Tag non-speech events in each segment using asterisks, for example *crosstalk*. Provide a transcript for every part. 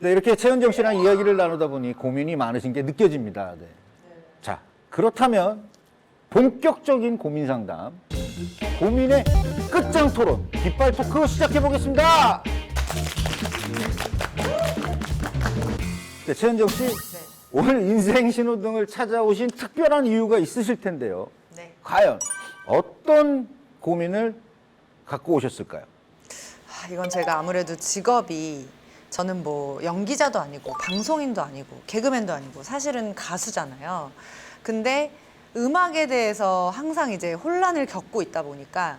네, 이렇게 최은정 씨랑 이야기를 나누다 보니 고민이 많으신 게 느껴집니다. 네. 자, 그렇다면 본격적인 고민 상담, 고민의 끝장 토론, 깃발 토크 시작해 보겠습니다. 네, 최은정 씨, 오늘 인생 신호등을 찾아오신 특별한 이유가 있으실 텐데요. 네. 과연 어떤 고민을 갖고 오셨을까요? 아, 이건 제가 아무래도 직업이 저는 뭐 연기자도 아니고 방송인도 아니고 개그맨도 아니고 사실은 가수잖아요. 근데 음악에 대해서 항상 이제 혼란을 겪고 있다 보니까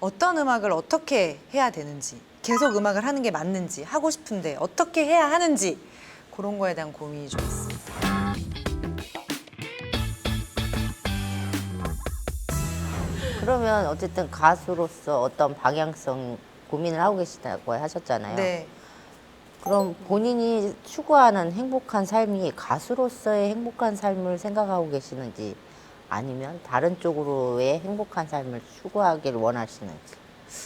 어떤 음악을 어떻게 해야 되는지 계속 음악을 하는 게 맞는지 하고 싶은데 어떻게 해야 하는지 그런 거에 대한 고민이 좀 있습니다. 그러면 어쨌든 가수로서 어떤 방향성 고민을 하고 계시다고 하셨잖아요. 네. 그럼 본인이 추구하는 행복한 삶이 가수로서의 행복한 삶을 생각하고 계시는지 아니면 다른 쪽으로의 행복한 삶을 추구하기를 원하시는지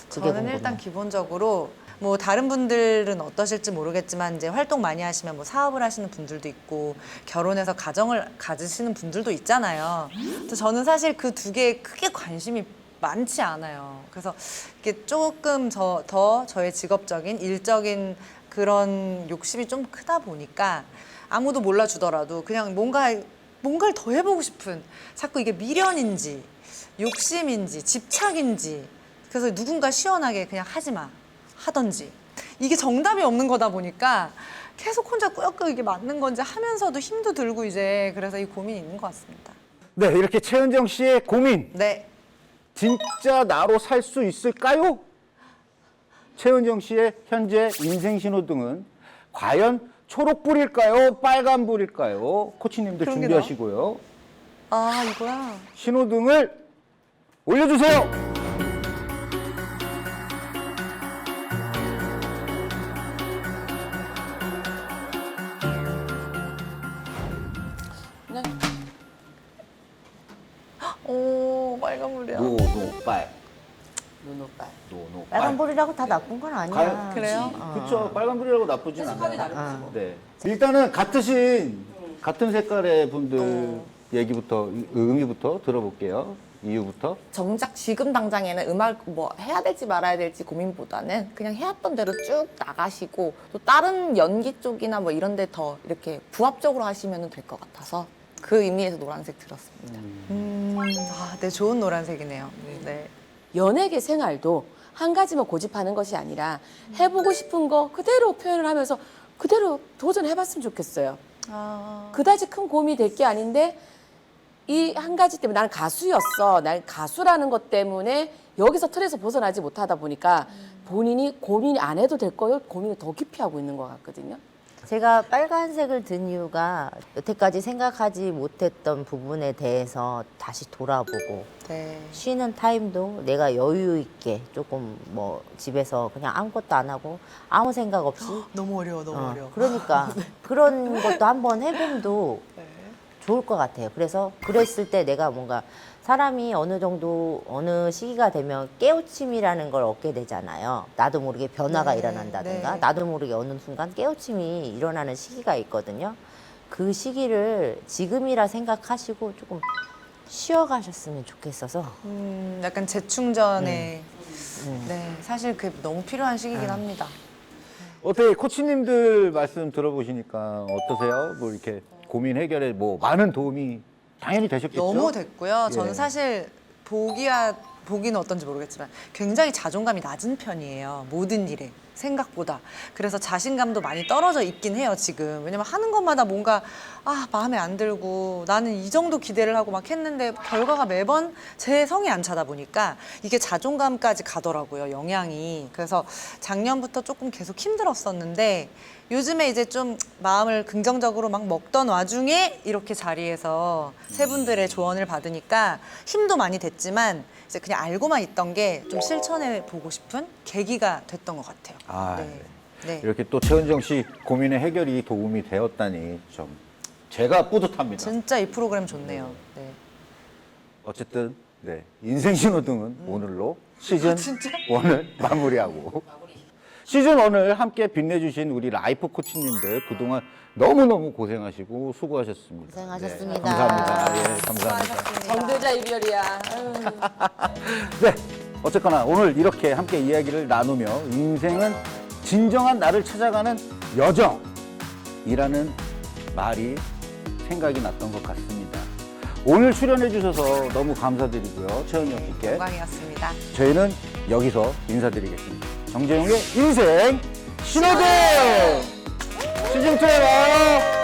그게 저는 궁금해요. 일단 기본적으로 뭐 다른 분들은 어떠실지 모르겠지만 이제 활동 많이 하시면 뭐 사업을 하시는 분들도 있고 결혼해서 가정을 가지시는 분들도 있잖아요. 그래서 저는 사실 그 두 개에 크게 관심이 많지 않아요. 그래서 이게 조금 저, 더 저의 직업적인 일적인 그런 욕심이 좀 크다 보니까 아무도 몰라주더라도 그냥 뭔가 뭔가를 더 해보고 싶은 자꾸 이게 미련인지 욕심인지 집착인지 그래서 누군가 시원하게 그냥 하지 마 하던지 이게 정답이 없는 거다 보니까 계속 혼자 꾸역꾸역 이게 맞는 건지 하면서도 힘도 들고 이제 그래서 이 고민이 있는 것 같습니다. 네, 이렇게 최은정 씨의 고민 네. 진짜 나로 살 수 있을까요? 최은정 씨의 현재 인생 신호등은 과연 초록불일까요? 빨간불일까요? 코치님들 게 준비하시고요. 아 이거야. 신호등을 올려주세요. 오 빨간불이야. 노 노 빨, 노노빨. 빨간불이라고 다 나쁜 건 아니야. 과연- 그래요? 그렇죠. 빨간불이라고 나쁘진 않아요. 네. 일단은 같으신 같은 색깔의 분들 얘기부터 의- 의미부터 들어볼게요. 이유부터. 정작 지금 당장에는 음악 뭐 해야 될지 말아야 될지 고민보다는 그냥 해왔던 대로 쭉 나가시고 또 다른 연기 쪽이나 뭐 이런 데 더 이렇게 부합적으로 하시면 될 것 같아서 그 의미에서 노란색 들었습니다. 음, 아, 네 좋은 노란색이네요. 네. 연예계 생활도 한 가지만 고집하는 것이 아니라 해보고 싶은 거 그대로 표현을 하면서 그대로 도전해봤으면 좋겠어요. 아, 그다지 큰 고민이 될 게 아닌데 이 한 가지 때문에 나는 가수였어. 난 가수라는 것 때문에 여기서 틀에서 벗어나지 못하다 보니까 본인이 고민 안 해도 될 거요 고민을 더 깊이 하고 있는 것 같거든요. 제가 빨간색을 든 이유가 여태까지 생각하지 못했던 부분에 대해서 다시 돌아보고 네. 쉬는 타임도 내가 여유 있게 조금 뭐 집에서 그냥 아무것도 안 하고 아무 생각 없이 너무 어려워, 너무 어, 어려워. 그러니까 *laughs* 그런 것도 한번 해봄도 좋을 것 같아요. 그래서 그랬을 때 내가 뭔가 사람이 어느 정도 어느 시기가 되면 깨우침이라는 걸 얻게 되잖아요. 나도 모르게 변화가 네, 일어난다든가 네. 나도 모르게 어느 순간 깨우침이 일어나는 시기가 있거든요. 그 시기를 지금이라 생각하시고 조금 쉬어가셨으면 좋겠어서 음, 약간 재충전에 음. 네 사실 그게 너무 필요한 시기긴 합니다. 어떻게 코치님들 말씀 들어보시니까 어떠세요? 뭐 이렇게 고민 해결에 뭐 많은 도움이 당연히 되셨겠죠? 너무 됐고요. 저는 예. 사실 보기야 보기는 어떤지 모르겠지만 굉장히 자존감이 낮은 편이에요. 모든 일에 생각보다. 그래서 자신감도 많이 떨어져 있긴 해요, 지금. 왜냐면 하는 것마다 뭔가 아, 마음에 안 들고 나는 이 정도 기대를 하고 막 했는데 결과가 매번 제 성이 안 차다 보니까 이게 자존감까지 가더라고요, 영향이. 그래서 작년부터 조금 계속 힘들었었는데 요즘에 이제 좀 마음을 긍정적으로 막 먹던 와중에 이렇게 자리에서 세 분들의 조언을 받으니까 힘도 많이 됐지만 이제 그냥 알고만 있던 게 좀 실천해 보고 싶은 계기가 됐던 것 같아요. 아, 네. 네. 이렇게 또 최은정 씨 고민의 해결이 도움이 되었다니 좀 제가 뿌듯합니다. 진짜 이 프로그램 좋네요. 네. 어쨌든 네 인생 신호등은 오늘로 시즌 원을 마무리하고 시즌 1을 함께 빛내주신 우리 라이프 코치님들 그동안 너무너무 고생하시고 수고하셨습니다. 고생하셨습니다. 네, 감사합니다. 예, 감사합니다. 정대자 이별이야. 아유. *laughs* 네. 어쨌거나 오늘 이렇게 함께 이야기를 나누며 인생은 진정한 나를 찾아가는 여정이라는 말이 생각이 났던 것 같습니다. 오늘 출연해 주셔서 너무 감사드리고요. 최은영 씨께. 영광이었습니다. 저희는 여기서 인사드리겠습니다. 정재용의 인생 신호등 시즌2에 봐요.